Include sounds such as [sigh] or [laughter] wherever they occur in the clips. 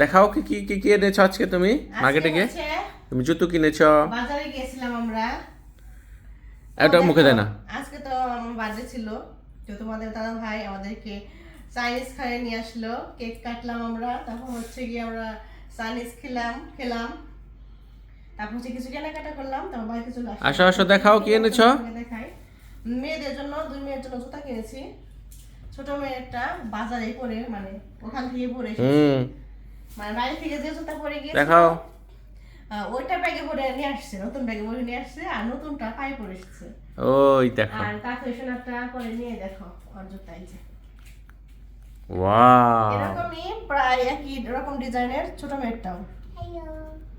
দেখাও কি কি কি কি এনেছো আজকে তুমি? মার্কেটে গিয়ে তুমি জুতো কিনেছো? বাজারে গিয়েছিলাম আমরা। এটা মুখে দেয় না। আজকে তো আমার বার্থডে ছিল। তো তোমাদের দাদা ভাই আমাদেরকে চাইনিজ খাইয়ে নিয়ে আসলো। কেক কাটলাম আমরা তারপর হচ্ছে গিয়ে আমরা চাইনিজ খেলাম খেলাম। তারপর হচ্ছে কিছু কেনাকাটা করলাম তারপর বাড়িতে চলে আসলাম। আসো, আসো, দেখাও কি এনেছো? দেখাই। মেয়েদের জন্য দুই মেয়ের জন্য জুতা কিনেছি। ছোট মেয়েরটা বাজারে পরে মানে ওখান থেকে পরে মানে বাইরে থেকে যে জুতা পরে গিয়ে দেখাও। ওইটা ব্যাগে পরে নিয়ে আসছে নতুন ব্যাগে পরে নিয়ে আসছে আর নতুনটা পায়ে পরে এসেছে। ওই দেখো। আর সোনারটা পরে নিয়ে দেখো জুতা যে। ওয়াও। এরকমই প্রায় একই রকম ডিজাইনের ছোট মেয়েরটাও।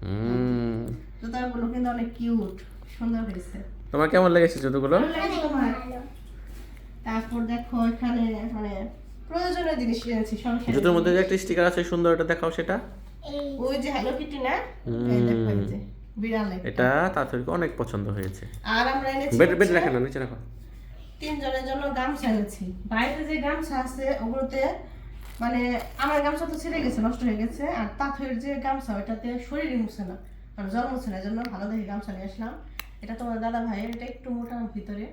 হুম। জুতাগুলো কিন্তু অনেক কিউট সুন্দর হয়েছে। তোমার কেমন লেগেছে জুতোগুলো? ভালো? তারপর দেখো এখানে মানে প্রয়োজনীয় জিনিস সংসারে জুতোর মধ্যে যে একটা স্টিকার আছে সুন্দর এটা দেখাও সেটা। ওই যে হ্যালো কিটি না? বিড়াল এটা তাড়াতাড়ি অনেক পছন্দ হয়েছে। আর আমরা এনেছি বেড বেড রাখেন না নিচে রাখো। তিনজনের জন্য গামছা এনেছি। বাইরে যে গামছা আছে ওগুলোতে মানে আমার গামছা তো ছিঁড়ে গেছে নষ্ট হয়ে গেছে আর তাঁতের যে গামছা ওটাতে শরীরই মুছে না। মানে জল মুছে না জন্য ভালো দেখে গামছা নিয়ে আসলাম। এটা তোমার দাদা ভাইয়ের এটা একটু মোটা ভিতরে।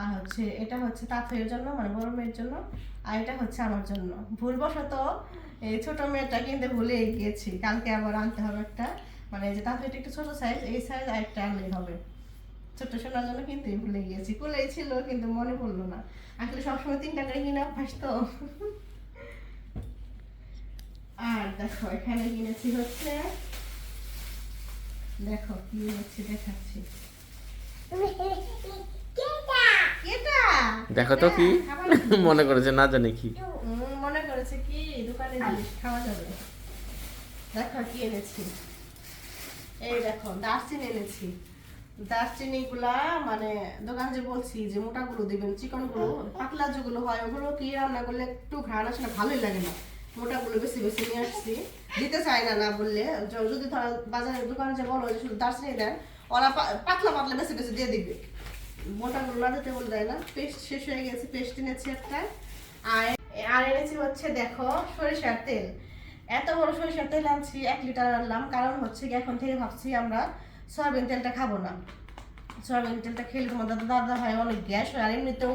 আর হচ্ছে এটা হচ্ছে তাঁতের জন্য মানে বড় মেয়ের জন্য, আর এটা হচ্ছে আমার জন্য। ভুলবশত এই ছোট মেয়েটা কিনতে ভুলে গিয়েছি। কালকে আবার আনতে হবে একটা। মানে যে তাঁতের একটু ছোট সাইজ এই সাইজ আর একটা আনলেই হবে। ছোট্ট সোনার জন্য কিনতেই ভুলে গিয়েছি। কুলেই ছিল, কিন্তু মনে পড়ল না। আসলে সবসময় তিনটা করে কিনে অভ্যাস তো। আর দেখো, এখানে কিনেছি হচ্ছে, দেখো কি হচ্ছে দেখাচ্ছি। [laughs] দেখো তো কি? [laughs] মনে করেছে না জানি কি। মনে করেছে কি দোকানে খাওয়া যাবে। দেখো কি এনেছি। এই দেখো দারচিনি এনেছি। দারচিনি গুলা মানে দোকান যে বলছি যে মোটা গুলো দিবেন চিকনগুলো পাতলা যেগুলো হয় ওগুলো কি রান্না করলে একটু ঘ্রাণ আসে না? ভালোই লাগে না। মোটা গুলো বেশি বেশি নিয়ে আসছি। দিতে চাই না না বললে। যদি ধরো বাজারের দোকানে যে বলো যে শুধু দারচিনি দেন ওরা পা- পাতলা পাতলা বেশি বেশি দিয়ে দিবে। মোটা গুলো না দিতে বলে দেয় না। পেস্ট শেষ হয়ে গেছে, পেস্ট এনেছি একটা। আর এনেছি হচ্ছে, দেখো, সরিষার তেল। এত বড় সরিষার তেল আনছি, এক লিটার আনলাম। কারণ হচ্ছে কি এখন থেকে ভাবছি আমরা সয়াবিন তেলটা খাব না। সয়াবিন তেলটা খেলে তোমার দাদা দাদা হয় অনেক গ্যাস হয়। আর এমনিতেও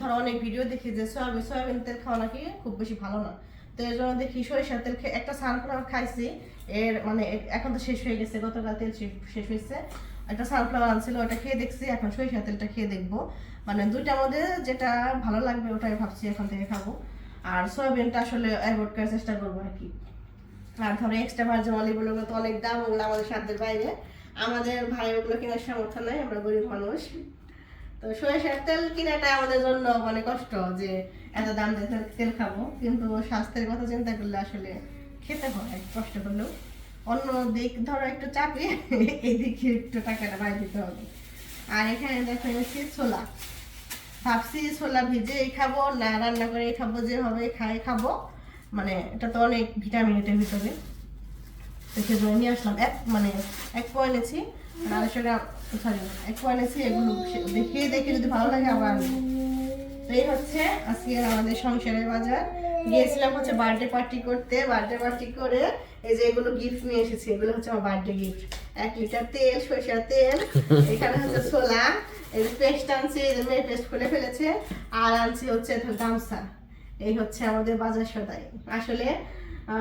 ধরো অনেক ভিডিও দেখি যে সয়াবিন সয়াবিন তেল খাওয়া নাকি খুব বেশি ভালো না। তো এর জন্য দেখি সরিষার তেল একটা সানফ্লাওয়ার খাইছি। এর মানে এখন তো শেষ হয়ে গেছে, গতকাল তেল শেষ হয়েছে। একটা সানফ্লাওয়ার আনছিল, ওটা খেয়ে দেখছি, এখন সরিষার তেলটা খেয়ে দেখব। মানে দুইটার মধ্যে যেটা ভালো লাগবে, ওটাই ভাবছি এখন থেকে খাব। আর সয়াবিনটা আসলে অ্যাভয়েড করার চেষ্টা করব আর কি। আর ধরো এক্সট্রা ভার্জিন অলিভ ওগুলো তো অনেক দাম, ওগুলো আমাদের সাধ্যের বাইরে। আমাদের ভাই ওগুলো কেনার সামর্থ্য নাই, আমরা গরিব মানুষ। তো সরিষার তেল কিনাটা আমাদের জন্য মানে কষ্ট যে এত দাম দিয়ে তেল খাব। কিন্তু স্বাস্থ্যের কথা চিন্তা করলে আসলে খেতে হয়, কষ্ট করলেও। অন্য দিক, ধরো একটু চাপে [laughs] এই দিকে একটু টাকাটা বাড়ি দিতে হবে। আর এখানে দেখো এনেছি ছোলা। ভাবছি ছোলা ভিজে এই খাব, না রান্না করে খাব, যেভাবে খাই খাব। মানে এটা তো অনেক ভিটামিন এটার ভিতরে। দেখে জন্য নিয়ে আসলাম। এক মানে এক পয় এনেছি আড়াইশো সরি এক পয় এনেছি, এগুলো দেখে দেখে যদি ভালো লাগে আবার তো এই হচ্ছে আজকে আমাদের সংসারের বাজার। গিয়েছিলাম হচ্ছে বার্থডে পার্টি করতে বার্থডে পার্টি করে এই যে এগুলো গিফট নিয়ে এসেছি, এগুলো হচ্ছে আমার বার্থডে গিফট এক লিটার তেল, সরিষার তেল, এখানে হচ্ছে ছোলা, এই যে পেস্ট আনছি, এই যে মেয়ে পেস্ট করে ফেলেছে, আর আনছে হচ্ছে গামছা। এই হচ্ছে আমাদের বাজার সদাই। আসলে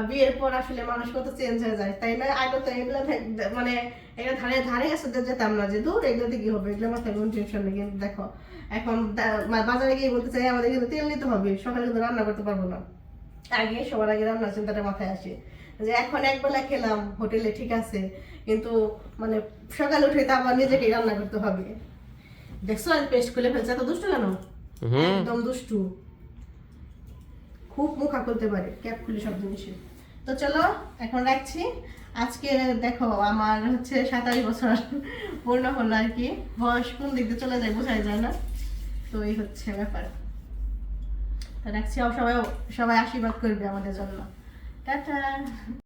বিয়ের পর আসলে মানুষ কত চেঞ্জ হয়ে যায়। তাই না? আগে তো এগুলো মানে এগুলো ধারে ধারে কাছে তো যেতাম না যে দূর এগুলোতে কি হবে? এগুলো মাথায় কোনো টেনশন নেই। কিন্তু দেখো এখন বাজারে গিয়ে বলতে চাই আমাদের কিন্তু তেল নিতে হবে। সকালে কিন্তু রান্না করতে পারব না। আগে সবার আগে রান্নার চিন্তাটা মাথায় আসে। যে এখন একবেলা খেলাম হোটেলে ঠিক আছে। কিন্তু মানে সকালে উঠে তো আবার নিজেকে রান্না করতে হবে। দেখছ আজ পেস্ট খুলে ফেলছে। এত দুষ্টু কেন? একদম দুষ্টু। খুব মুখা খুলতে পারে, ক্যাপ খুলে সব জিনিসের তো চলো, এখন রাখছি। আজকে দেখো, আমার হচ্ছে সাতাশ বছর পূর্ণ হলো আর কি। বয়স কোন দিক দিয়ে চলে যায় বোঝাই যায় না। তো এই হচ্ছে ব্যাপার। তো রাখছি, সবাই সবাই আশীর্বাদ করবে আমাদের জন্য। টাটা!